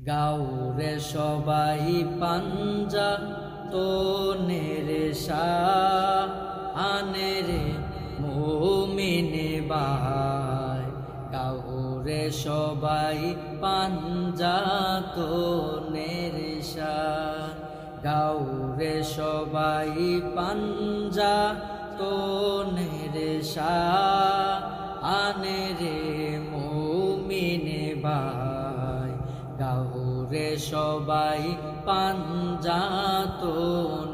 গাউরে সবাই পাঞ্জা তো নেরেশা আনেরে মুমিনে বাই গাউরে সবাই পাঞ্জা তো নেরেশা গাউরে সবাই পাঞ্জা তো নেরেশা আনেরে মুমিনে গাউরে সবাই পাঞ্জাত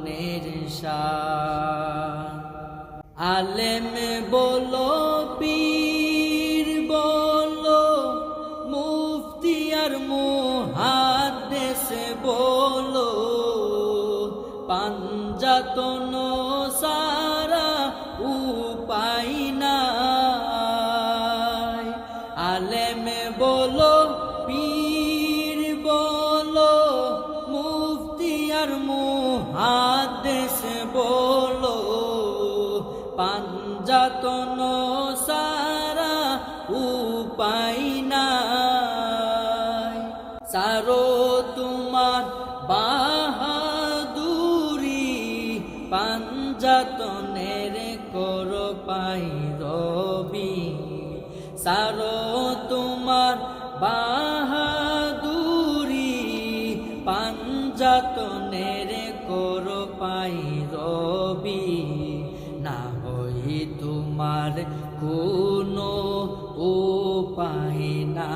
নেরসা আলেম বলো, পীর বলো, মুফতি আর মুহাদ্দেস বলো পাঞ্জাতন সারা উপায় নাই। আলেম বলো, পীর পাঞ্জাতন সারা উপায় নাই। সারো তোমার বাহাদুরি, পাঞ্জাতনের কর পাই রবি। সারো তোমার বাহাদুরি, পাঞ্জাতনের কর পাই রবি। না তোমার কোনো উপায় না।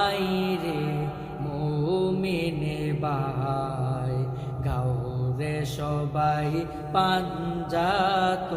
আই আইরে মোমিনে বাই গাও রে সবাই পাঞ্জাত